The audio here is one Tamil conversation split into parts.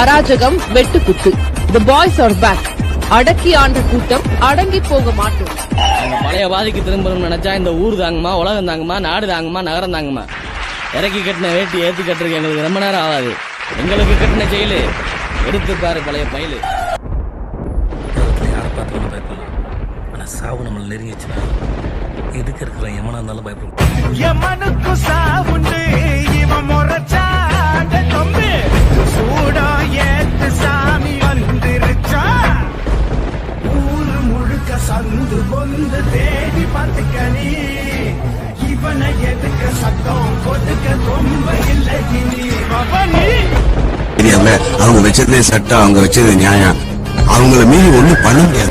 அராஜகம் வெட்டுக்குத்து. தி பாய்ஸ் ஆர் பேக் அடக்கி ஆண்ட கூட்டம் அடங்கி போக மாட்டோம். அந்த பழைய பாதிக்கு திரும்பணும்னு நினைச்சா இந்த ஊர் தாங்குமா உலகம் தாங்குமா நாடு தாங்குமா நகரம் தாங்குமா? இறக்கி கட்டின வேட்டி ஏத்தி கட்டுறதுக்கு எங்களுக்கு ரொம்ப நேரம் ஆகாது. எங்களுக்கு கட்டின செயலு. எடுத்து பாரு பழைய பயிலு யாரை பார்த்து வேணும் பயப்படலாம். ஆனால் சாவு நம்மளை நெருங்கிச்சுன்னா எதுக்கு இருக்கிற எமனா இருந்தாலும் பயப்படும் எமனுக்கு சாவுண்டு இவன் முறைச்சாட சந்து பொந்து தேடி பார்த்துக்க நீ. இவனை எதுக்க சத்தம் கொடுக்க ரொம்ப இல்லை அவனி தெரியாம அவங்க வச்சதே சட்டம் அவங்க வச்சது நியாயம். அவங்கள மீறி ஒண்ணும் பண்ண முடியாது.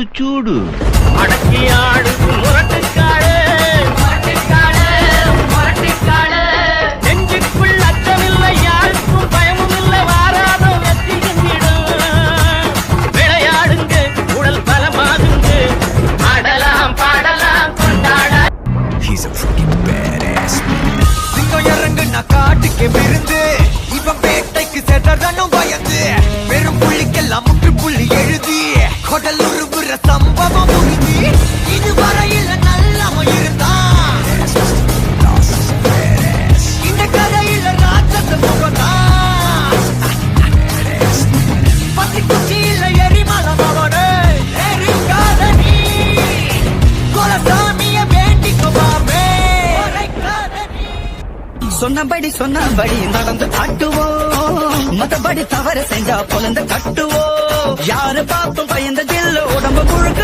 చూడు చూడు. అడకి ఆడు சொன்னபடி சொன்னபடி நடந்து காட்டுவோம் மத்தபடி தவறு செஞ்சா பொழுந்து கட்டுவோம் யாரு பார்த்தும் பயந்த தில்ல உடம்பு முழுக்க